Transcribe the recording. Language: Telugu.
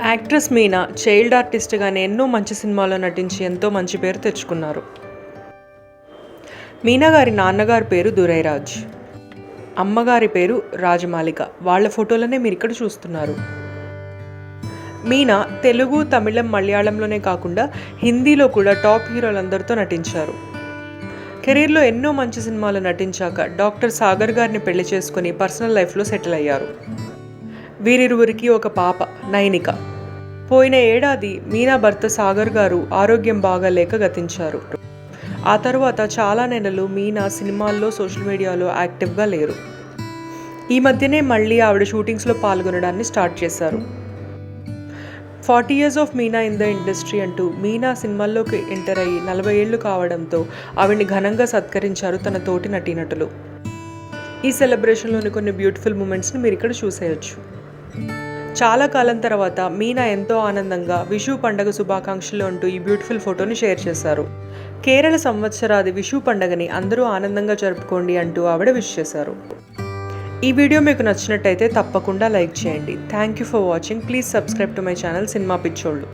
యాక్ట్రెస్ మీనా చైల్డ్ ఆర్టిస్ట్గానే ఎన్నో మంచి సినిమాల్లో నటించి ఎంతో మంచి పేరు తెచ్చుకున్నారు. మీనా గారి నాన్నగారి పేరు దురైరాజ్. అమ్మగారి పేరు రాజమాలిక. వాళ్ళ ఫోటోలనే మీరు ఇక్కడ చూస్తున్నారు. మీనా తెలుగు తమిళం మలయాళంలోనే కాకుండా హిందీలో కూడా టాప్ హీరోలందరితో నటించారు. కెరీర్లో ఎన్నో మంచి సినిమాలు నటించాక డాక్టర్ సాగర్ గారిని పెళ్ళి చేసుకుని పర్సనల్ లైఫ్లో సెటిల్ అయ్యారు. వీరిరువురికి ఒక పాప నైనిక. పోయిన ఏడాది మీనా భర్త సాగర్ గారు ఆరోగ్యం బాగాలేక గతించారు. ఆ తర్వాత చాలా నెలలు మీనా సినిమాల్లో సోషల్ మీడియాలో యాక్టివ్గా లేరు. ఈ మధ్యనే మళ్ళీ ఆవిడ షూటింగ్స్లో పాల్గొనడాన్ని స్టార్ట్ చేశారు. Forty years of Meena in the industry అంటూ మీనా సినిమాల్లోకి ఎంటర్ అయ్యి నలభై ఏళ్ళు కావడంతో ఆవిడ్ని ఘనంగా సత్కరించారు తన తోటి నటీనటులు. ఈ సెలబ్రేషన్లోని కొన్ని బ్యూటిఫుల్ మూమెంట్స్ని మీరు ఇక్కడ చూసేయచ్చు. చాలా కాలం తర్వాత మీనా ఎంతో ఆనందంగా విషు పండగ శుభాకాంక్షలు అంటూ ఈ బ్యూటిఫుల్ ఫోటోని షేర్ చేశారు. కేరళ సంవత్సరాది విషు పండగని అందరూ ఆనందంగా జరుపుకోండి అంటూ ఆవిడ విష్ చేశారు. ఈ వీడియో మీకు నచ్చినట్టయితే తప్పకుండా లైక్ చేయండి. Thank you for watching please subscribe to my channel cinema పిచ్చోళ్ళు